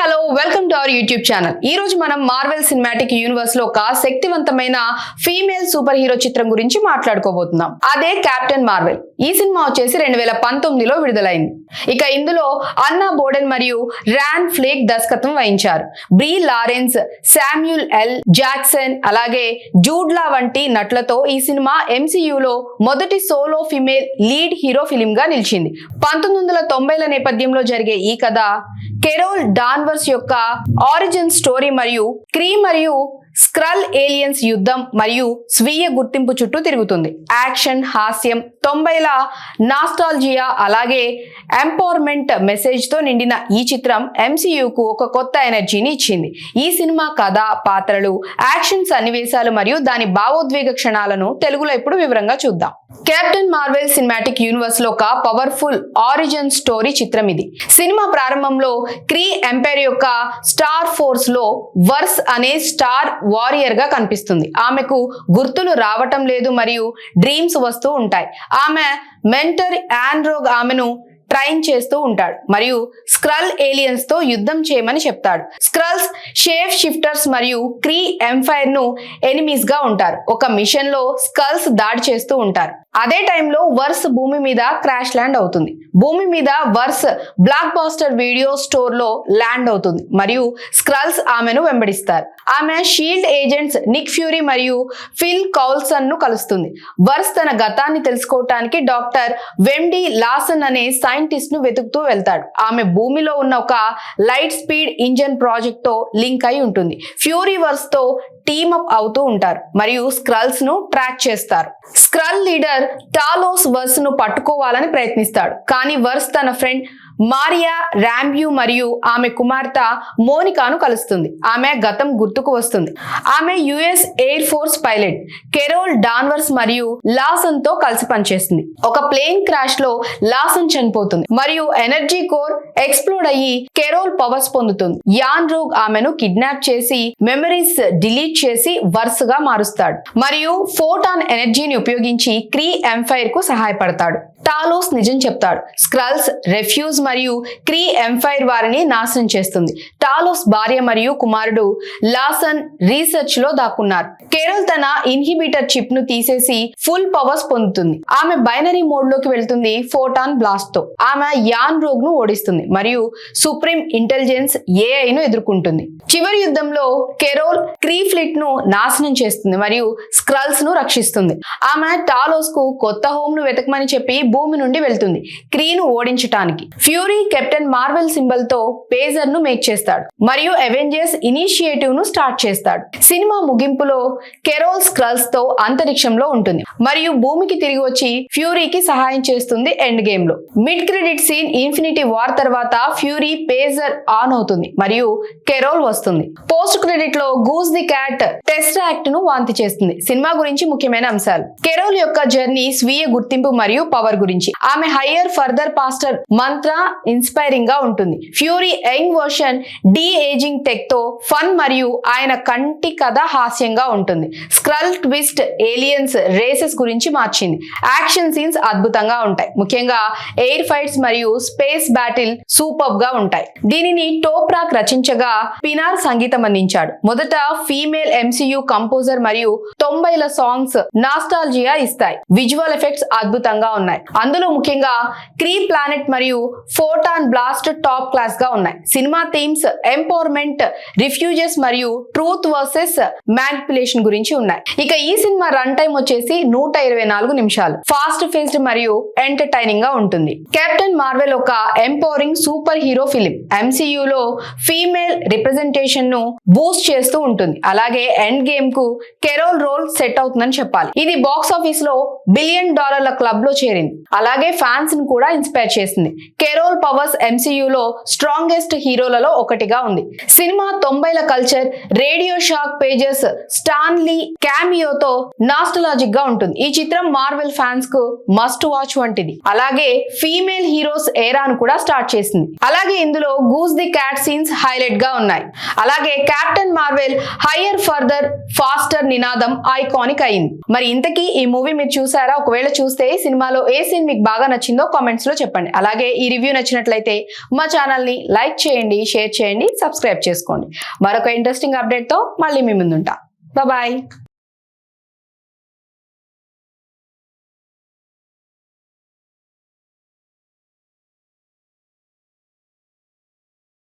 Hello welcome to our YouTube channel. ఈ రోజు మనం మార్వెల్ సినిమాటిక్ యూనివర్స్లో ఒక శక్తివంతమైన ఫీమేల్ సూపర్ హీరో చిత్రం గురించి మాట్లాడుకోబోతున్నాం. అదే కెప్టెన్ మార్వెల్ ఈ సినిమా వచ్చేసి రెండు వేల పంతొమ్మిదిలో విడుదలైంది. ఇక ఇందులో అన్నా బోడెన్ మరియు ర్యాన్ ఫ్లేక్ దర్శకత్వం వహించారు. బ్రీ లారెన్స్ శామ్యూల్ ఎల్ జాక్సన్ అలాగే జూడ్లా వంటి నటులతో ఈ సినిమా ఎంసీయూలో మొదటి solo female lead hero film గా నిలిచింది. పంతొమ్మిది వందల తొంభైల నేపథ్యంలో జరిగే ఈ కథ కెరోల్ డాన్వర్స్ యొక్క ఆరిజిన్ స్టోరీ మరియు క్రీ మరియు స్క్రల్ ఏలియన్స్ యుద్ధం మరియు స్వీయ గుర్తింపు చుట్టూ తిరుగుతుంది. యాక్షన్ హాస్యం తొంభైల నాస్టాల్జియా అలాగే ఎంపవర్మెంట్ మెసేజ్తో నిండిన ఈ చిత్రం ఎంసీయూకు ఒక కొత్త ఎనర్జీని ఇచ్చింది. ఈ సినిమా కథ పాత్రలు యాక్షన్ సన్నివేశాలు మరియు దాని భావోద్వేగ క్షణాలను తెలుగులో ఇప్పుడు వివరంగా చూద్దాం. కెప్టెన్ మార్వెల్ సినిమాటిక్ యూనివర్స్లో ఒక పవర్ఫుల్ ఆరిజిన్ స్టోరీ చిత్రం ఇది. సినిమా ప్రారంభంలో క్రీ ఎంపైర్ యొక్క స్టార్ ఫోర్స్లో వర్స్ అనే స్టార్ వారియర్గా కనిపిస్తుంది. ఆమెకు గుర్తులు రావటం లేదు మరియు డ్రీమ్స్ వస్తూ ఉంటాయి. ఆమె మెంటర్ ఆండ్రోగ్ ఆమెను ట్రైన్ చేస్తూ ఉంటాడు మరియు స్క్రల్ ఏలియన్స్తో యుద్ధం చేయమని చెప్తాడు. స్క్రల్స్ షేఫ్ షిఫ్టర్స్ మరియు క్రీ ఎంఫైర్ను ఎనిమీస్గా ఉంటారు. ఒక మిషన్లో స్కల్స్ దాడి చేస్తూ ఉంటారు. అదే టైంలో వర్స్ భూమి మీద క్రాష్ ల్యాండ్ అవుతుంది. భూమి మీద వర్స్ బ్లాక్ బాస్టర్ వీడియో స్టోర్లో ల్యాండ్ అవుతుంది మరియు స్క్రల్స్ ఆమెను వెంబడిస్తారు. ఆమె షీల్డ్ ఏజెంట్స్ నిక్ ఫ్యూరీ మరియు ఫిల్ కౌల్సన్ను కలుస్తుంది. వర్స్ తన గతాన్ని తెలుసుకోవటానికి డాక్టర్ వెండి లాసన్ అనే సైంటిస్ట్ను వెతుకుతూ వెళ్తాడు. ఆమె భూమిలో ఉన్న ఒక లైట్ స్పీడ్ ఇంజన్ ప్రాజెక్ట్తో లింక్ అయి ఉంటుంది. ఫ్యూరీ వర్స్తో టీమప్ అవుతూ ఉంటారు మరియు స్క్రల్స్ను ట్రాక్ చేస్తారు. స్క్రల్ లీడర్ టాలోస్ వర్స్ను పట్టుకోవాలని ప్రయత్నిస్తాడు. కానీ వర్స్ తన ఫ్రెండ్ మారియా ర్యాంబ్యూ మరియు ఆమె కుమార్తె మోనికాను కలుస్తుంది. ఆమె గతం గుర్తుకు వస్తుంది. ఆమె US air force pilot Carol Danvers మరియు లాసన్తో కలిసి పనిచేస్తుంది. ఒక ప్లేన్ క్రాష్లో లాసన్ చనిపోతుంది మరియు ఎనర్జీ కోర్ ఎక్స్ప్లోడ్ అయ్యి కెరోల్ పవర్స్ పొందుతుంది. యాన్ రోగ్ ఆమెను కిడ్నాప్ చేసి మెమరీస్ డిలీట్ చేసి వరుసగా మారుస్తాడు మరియు ఫోటాన్ ఎనర్జీని ఉపయోగించి క్రీ ఎంఫైర్కు సహాయపడతాడు. టాలోస్ నిజం చెప్తాడు స్క్రల్స్ రెఫ్యూజ్ మరియు క్రీ ఎంఫైర్ వారిని నాశనం చేస్తుంది. టాలోస్ భార్య మరియు కుమారుడు లాసన్ రీసెర్చ్లో దాక్కున్నారు. కేరల్ తన ఇన్హిబిటర్ చిప్ను తీసేసి ఫుల్ పవర్స్ పొందుతుంది. ఆమె బైనరీ మోడ్లోకి వెళ్తుంది ఫోటాన్ బ్లాస్ట్తో ఆమె యాన్ రోగ్ను ఓడిస్తుంది మరియు సుప్రీం ఇంటెలిజెన్స్ ఏఐ ను ఎదుర్కొంటుంది. చివరి యుద్ధంలో కెరోల్ క్రీ ఫ్లిట్ను నాశనం చేస్తుంది మరియు స్క్రల్స్ను రక్షిస్తుంది. ఆమె టాలోస్కు కొత్త హోమ్ను వెతకమని చెప్పి భూమి నుండి వెళ్తుంది. క్రీను ఓడించటానికి. ఫ్యూరీ కెప్టెన్ మార్వెల్ సింబల్తో పేజర్ను మేక్ చేస్తాడు మరియు అవెంజర్స్ ఇనిషియేటివ్ను స్టార్ట్ చేస్తాడు. సినిమా ముగింపులో కెరోల్ స్క్రల్స్తో అంతరిక్షంలో ఉంటుంది మరియు భూమికి తిరిగి వచ్చి ఫ్యూరీకి సహాయం చేస్తుంది ఎండ్ గేమ్లో mid credit scene infinity war తర్వాత ఫ్యూరీ పేజర్ ఆన్ అవుతుంది మరియు కెరోల్ వస్తుంది. పోస్ట్ క్రెడిట్లో గూస్ ది క్యాట్ టెస్ట్ యాక్ట్ను వాంతి చేస్తుంది. సినిమా గురించి ముఖ్యమైన అంశాలు. కెరోల్ యొక్క జర్నీ స్వీయ గుర్తింపు మరియు పవర్ గురించి. ఆమె హయ్యర్ ఫర్దర్ పాస్టర్ మంత్ర ఇన్స్పైరింగ్గా ఉంటుంది. Fury young version de aging టెక్తో fun మరియు ఆయన కంటి కథ హాస్యంగా ఉంటుంది. స్క్రల్ ట్విస్ట్ ఏలియన్స్ రేసెస్ గురించి మార్చింది. యాక్షన్ సీన్స్ అద్భుతంగా ఉంటాయి. ముఖ్యంగా ఎయిర్ ఫైట్స్ మరియు స్పేస్ బ్యాటిల్ సూపర్గా ఉంటాయి. దీనిని టోప్రాక్ రచించగా పినార్ సంగీతం అందించాడు. మొదట ఫీమేల్ ఎంసీయూ కంపోజర్ మరియు తొంభైల సాంగ్స్ నాస్టాలజియా ఇస్తాయి. విజువల్ ఎఫెక్ట్స్ అద్భుతంగా ఉన్నాయి. అందులో ముఖ్యంగా క్రీ ప్లానెట్ మరియు ఫోటాన్ బ్లాస్ట్ టాప్ క్లాస్గా ఉన్నాయి. సినిమా థీమ్స్ ఎంపవర్మెంట్ రిఫ్యూజెస్ మరియు ట్రూత్ వర్సెస్ మ్యానిపులేషన్ గురించి ఉన్నాయి. ఇక ఈ సినిమా రన్ టైం వచ్చేసి నూట ఇరవై నాలుగు నిమిషాలు. ఫాస్ట్ ఫేస్డ్ మరియు ఎంటర్టైనింగ్గా ఉంటుంది. కెప్టెన్ మార్వెల్ ఒక ఎంపవరింగ్ సూపర్ హీరో ఫిలిం. ఎంసీయూలో ఫీమేల్ రిప్రజెంటేషన్ను బూస్ట్ చేస్తూ ఉంటుంది. అలాగే ఎండ్ గేమ్కు కెరోల్ రోల్ సెట్ అవుతుందని చెప్పాలి. ఇది బాక్స్ ఆఫీస్లో బిలియన్ డాలర్ల క్లబ్లో చేరింది. అలాగే ఫ్యాన్స్ని కూడా ఇన్స్పైర్ చేసింది. కెరోల్ పవర్స్ ఎంసీయూలో స్ట్రాంగెస్ట్ హీరోలలో ఒకటిగా ఉంది. సినిమా తొంభైల culture radio shack pagers Stan Lee క్యామియోతో నాస్టలాజిక్గా ఉంటుంది. ఈ చిత్రం మార్వెల్ ఫ్యాన్స్కు మస్ట్ వాచ్ వంటిది. అలాగే ఫీమేల్ హీరోస్ ఏరాను కూడా స్టార్ట్ చేసింది. అలాగే ఇందులో గూస్ ది క్యాట్ సీన్స్ హైలైట్గా ఉన్నాయి. అలాగే Captain Marvel higher further faster నినాదం ఐకానిక్ అయింది. మరి ఇంతకీ ఈ మూవీ మీరు చూసారా? ఒకవేళ చూస్తే సినిమాలో ఏ సీన్ మీకు బాగా నచ్చిందో కామెంట్స్లో చెప్పండి. అలాగే ఈ రివ్యూ వీడియో నచ్చినట్లయితే మా ఛానల్ని లైక్ చేయండి షేర్ చేయండి సబ్స్క్రైబ్ చేసుకోండి. మరొక ఇంట్రెస్టింగ్ అప్డేట్తో మళ్ళీ మీ ముందుంటా. బాయ్